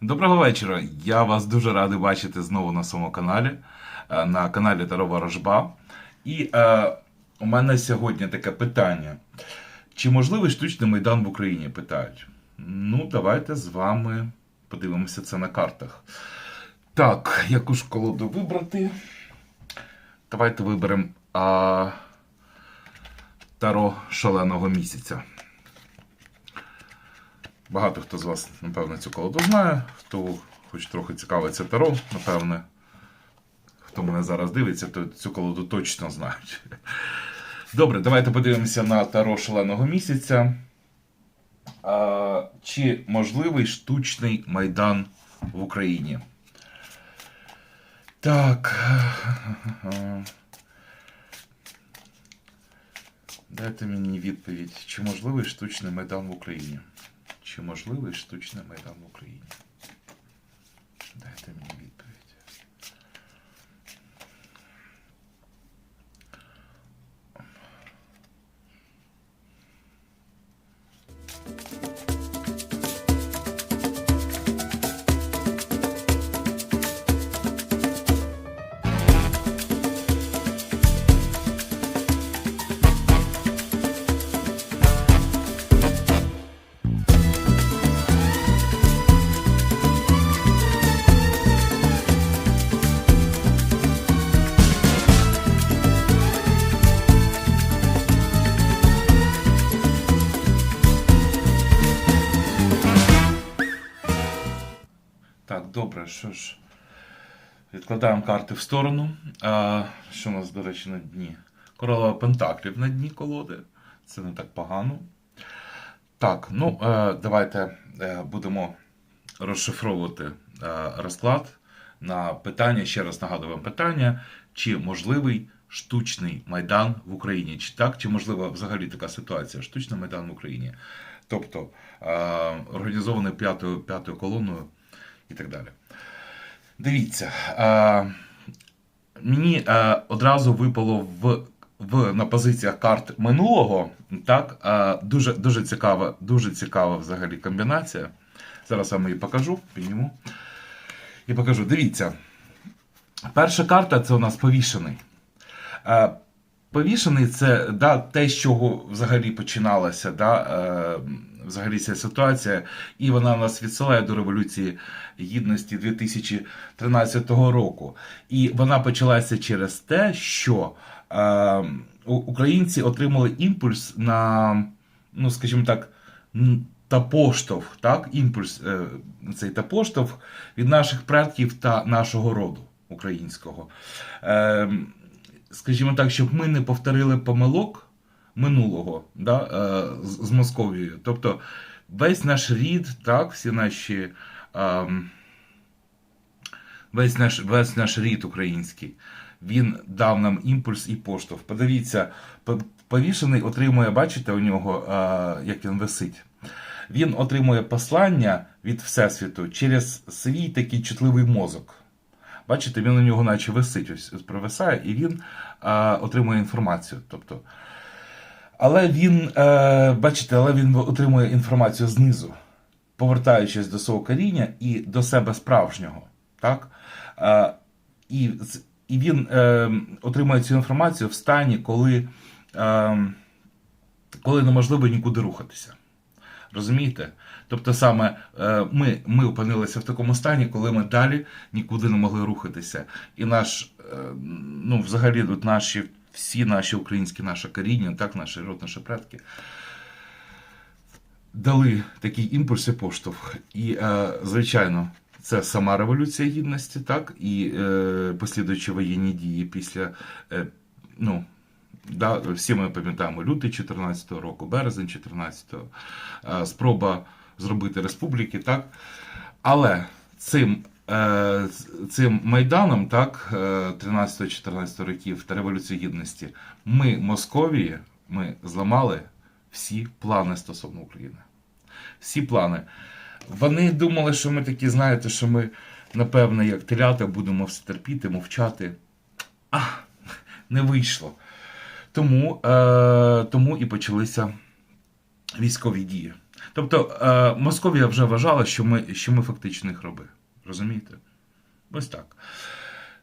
Доброго вечора. Я вас дуже радий бачити знову на своєму каналі, е, на каналі Таро Ворожба. І е, у мене сьогодні таке питання: чи можливий штучний майдан в Україні? Питають. Ну, давайте з вами подивимося це на картах. Так, яку ж колоду вибрати? Давайте виберемо Таро шаленого місяця. Багато хто з вас, напевно, цю колоду знає. Хто хоч трохи цікавиться Таро, напевне, хто мене зараз дивиться, то цю колоду точно знають. Добре, давайте подивимося на Таро шаленого місяця. А, чи можливий штучний майдан в Україні? Так. Дайте мені відповідь, чи можливий штучний майдан в Україні? Чи можливий штучний майдан в Україні? Дайте мені відповідь. Що ж. Відкладаємо карти в сторону. А, що у нас, до речі, на дні? Королева Пентаклів на дні колоди. Це не так погано. Так, ну е, давайте е, будемо розшифровувати е, розклад на питання. Ще раз нагадую вам питання: чи можливий штучний майдан в Україні? Чи так, чи можлива взагалі така ситуація? Штучний майдан в Україні? Тобто організований п'ятою п'ятою колоною і так далі. Дивіться, е, мені е, одразу випало в, в на позиціях карт минулого. Так, е, дуже, дуже цікава, дуже цікава взагалі комбінація. Зараз вам її покажу, підніму. І покажу. Дивіться. Перша карта це у нас повішений. Повішений це да, те, з чого взагалі починалася да, е, взагалі ця ситуація, і вона нас відсилає до Революції Гідності 2013 року. І вона почалася через те, що е, українці отримали імпульс на, ну скажімо так, та поштовх, так, імпульс е, цей та поштовх від наших предків та нашого роду українського. Е, скажімо так, щоб ми не повторили помилок минулого да, е, з, Московією. Тобто весь наш рід, так, всі наші. ем, Весь наш, весь наш рід український, він дав нам імпульс і поштовх. Подивіться, повішений отримує, бачите, у нього, е, як він висить. Він отримує послання від Всесвіту через свій такий чутливий мозок. Бачите, він у нього наче висить, ось провисає, і він е, отримує інформацію. Тобто, але він, е, бачите, але він отримує інформацію знизу, повертаючись до свого коріння і до себе справжнього. Так? Е, і, і він е, отримує цю інформацію в стані, коли, е, коли неможливо нікуди рухатися. Розумієте? Тобто саме е, ми, ми опинилися в такому стані, коли ми далі нікуди не могли рухатися. І наш, е, ну, взагалі, тут наші, всі наші українські наше коріння, так, наш род, наші предки, дали такий імпульс і поштовх. І, е, звичайно, це сама Революція Гідності, так, і послідуючі воєнні дії після. Ну, Да, всі ми пам'ятаємо лютий 14 року, березень 14-го, е, спроба зробити республіки, так? Але цим, е, цим майданом, так, е, 13-14 років та Революції Гідності, ми, Московії, ми зламали всі плани стосовно України. Всі плани. Вони думали, що ми такі, знаєте, що ми, напевно, як телята, будемо все терпіти, мовчати. А, не вийшло. Тому, е, тому і почалися військові дії. Тобто е, Московія вже вважала, що ми, що ми фактично їх роби. Розумієте? Ось так.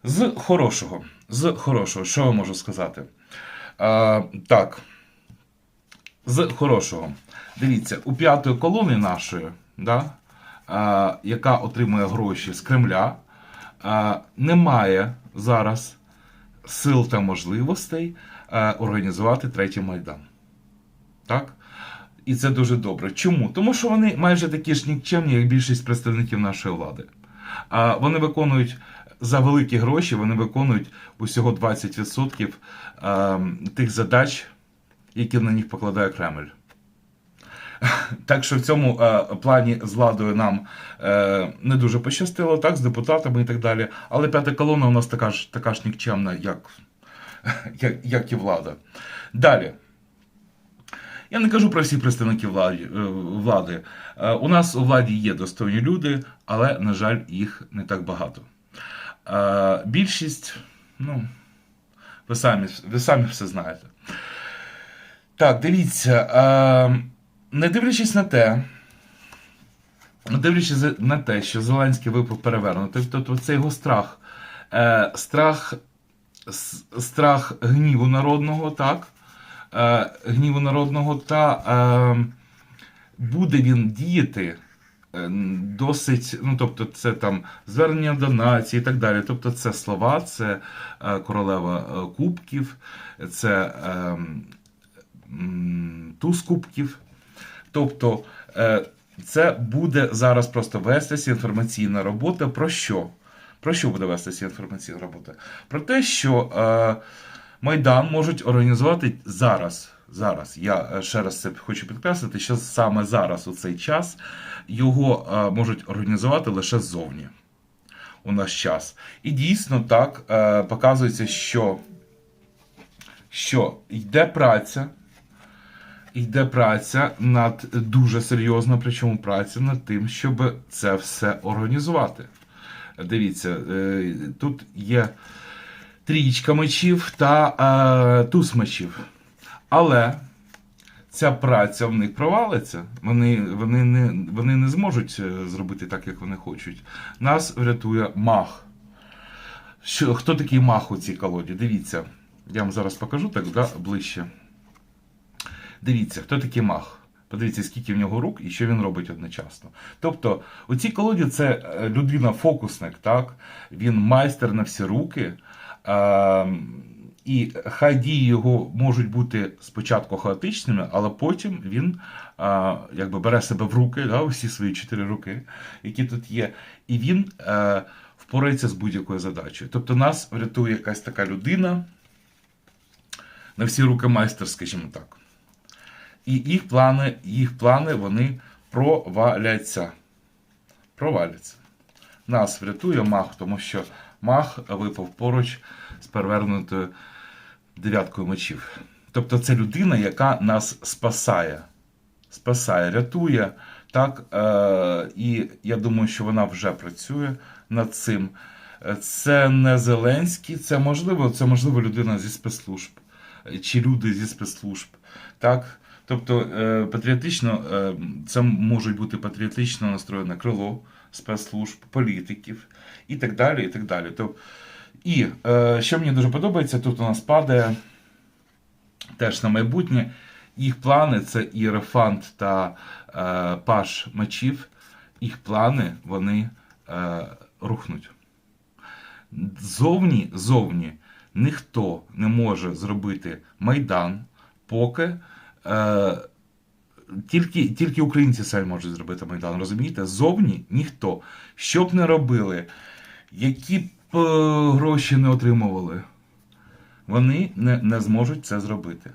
З хорошого. З хорошого, що я можу сказати? Е, так. З хорошого. Дивіться, у п'ятої колони нашої, да, е, яка отримує гроші з Кремля, е, немає зараз сил та можливостей е, організувати третій майдан. Так? І це дуже добре. Чому? Тому що вони майже такі ж нікчемні, як більшість представників нашої влади. А вони виконують за великі гроші, вони виконують усього 20% е, тих задач, які на них покладає Кремль. Так що в цьому плані з владою нам е, не дуже пощастило, так, з депутатами і так далі. Але п'ята колона у нас така ж, така ж нікчемна, як, як, як і влада. Далі. Я не кажу про всіх представників влади. е, влади. Е, У нас у владі є достойні люди, але, на жаль, їх не так багато. Е, Більшість, ну, ви самі, ви самі все знаєте. Так, дивіться. Не дивлячись на те, не дивлячись на те, що Зеленський випав перевернутий, тобто це його страх. Страх, страх гніву народного, так? Е, Гніву народного, та е, буде він діяти е, досить, ну тобто, це там звернення до нації і так далі. Тобто, це слова, це е, королева кубків, це е, туз кубків. Тобто, е, це буде зараз просто вестися інформаційна робота. Про що? Про що буде вестися інформаційна робота? Про те, що е, Майдан можуть організувати зараз. Зараз я е, ще раз це хочу підкреслити, що саме зараз, у цей час, його е, можуть організувати лише ззовні у наш час. І дійсно так е, показується, що, що йде праця, йде праця над дуже серйозна, причому праця над тим, щоб це все організувати. Дивіться, тут є трічка мечів та е, туз мечів. Але ця праця в них провалиться. Вони, вони, не, вони не зможуть е, зробити так, як вони хочуть. Нас врятує мах. Що, хто такий мах у цій колоді? Дивіться. Я вам зараз покажу так да, ближче. Дивіться, хто такий мах. Подивіться, скільки в нього рук і що він робить одночасно. Тобто, у цій колоді це е, людина-фокусник, так? Він майстер на всі руки. Е, і хай дії його можуть бути спочатку хаотичними, але потім він е, якби бере себе в руки, да, усі свої чотири руки, які тут є, і він е, впорається з будь-якою задачею. Тобто нас врятує якась така людина на всі руки майстер, скажімо так. І їх плани, їх плани вони проваляться. Проваляться. Нас врятує мах, тому що мах випав поруч з перевернутою дев'яткою мечів. Тобто це людина, яка нас спасає. Спасає, рятує. Так, е, і я думаю, що вона вже працює над цим. Це не Зеленський, це можливо, це можливо людина зі спецслужб чи люди зі спецслужб. Так? Тобто е, патріотично, е, це можуть бути патріотично настроєне крило спецслужб, політиків і так далі. І так далі. То, і е, що мені дуже подобається, тут у нас падає теж на майбутнє. Їх плани це Іерофант та е, Паш мечів. Їх плани вони е, рухнуть. Зовні, зовні ніхто не може зробити майдан, поки е, тільки, тільки українці самі можуть зробити майдан. Розумієте? Зовні ніхто. Що б не робили, які б е, гроші не отримували, вони не, не зможуть це зробити.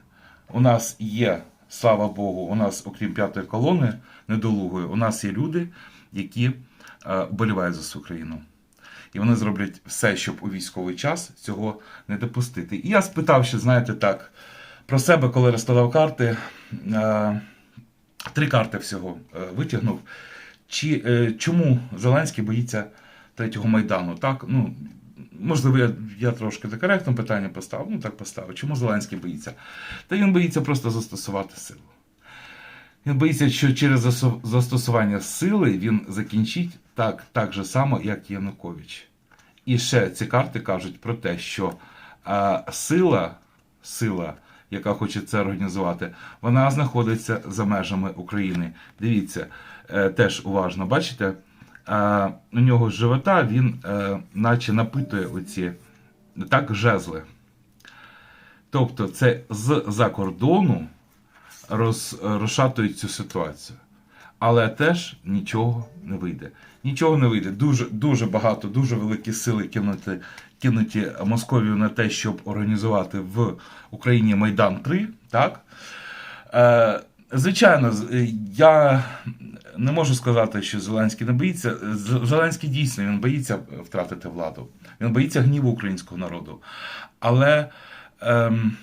У нас є, слава Богу, у нас, окрім п'ятої колони недолугої, у нас є люди, які е, болівають за свою країну. І вони зроблять все, щоб у військовий час цього не допустити. І я спитав, ще, знаєте, так, про себе, коли розкладав карти. Е, три карти всього е, витягнув. Чи, е, чому Зеленський боїться третього майдану? Так, ну, можливо, я, я трошки декоректно питання поставив, ну так поставив. Чому Зеленський боїться? Та він боїться просто застосувати силу. Він боїться, що через застосування сили він закінчить так, так же само, як Янукович. І ще ці карти кажуть про те, що е, сила, сила, яка хоче це організувати, вона знаходиться за межами України. Дивіться, е, теж уважно, бачите, е, у нього живота він е, наче напитує оці так жезли. Тобто, це з-за кордону роз, розшатують цю ситуацію. Але теж нічого не вийде. Нічого не вийде. Дуже, дуже багато, дуже великі сили кинуті, кинуті Московію на те, щоб організувати в Україні Майдан 3. Так? Е, звичайно, е, я не можу сказати, що Зеленський не боїться. Зеленський дійсно він боїться втратити владу. Він боїться гніву українського народу. Але. Ем,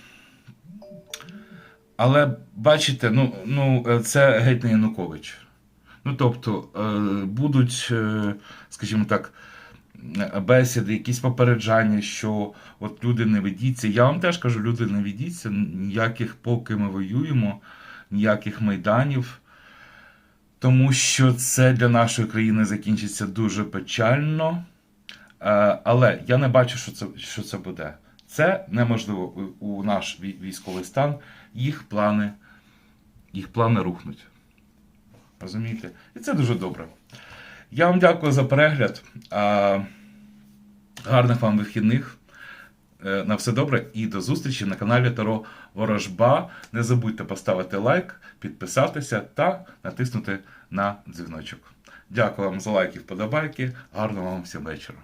але бачите, ну, ну е, це геть не Янукович. Ну тобто е, будуть, е, скажімо так, бесіди, якісь попереджання, що от люди не ведіться. Я вам теж кажу, люди не ведіться, ніяких, поки ми воюємо, ніяких майданів. Тому що це для нашої країни закінчиться дуже печально. Е, Але я не бачу, що це, що це буде. Це неможливо у наш військовий стан. Їх плани, їх плани рухнуть. Розумієте? І це дуже добре. Я вам дякую за перегляд. Гарних вам вихідних. Е, На все добре і до зустрічі на каналі Таро Ворожба. Не забудьте поставити лайк, підписатися та натиснути на дзвіночок. Дякую вам за лайки, вподобайки. Гарного вам всім вечора.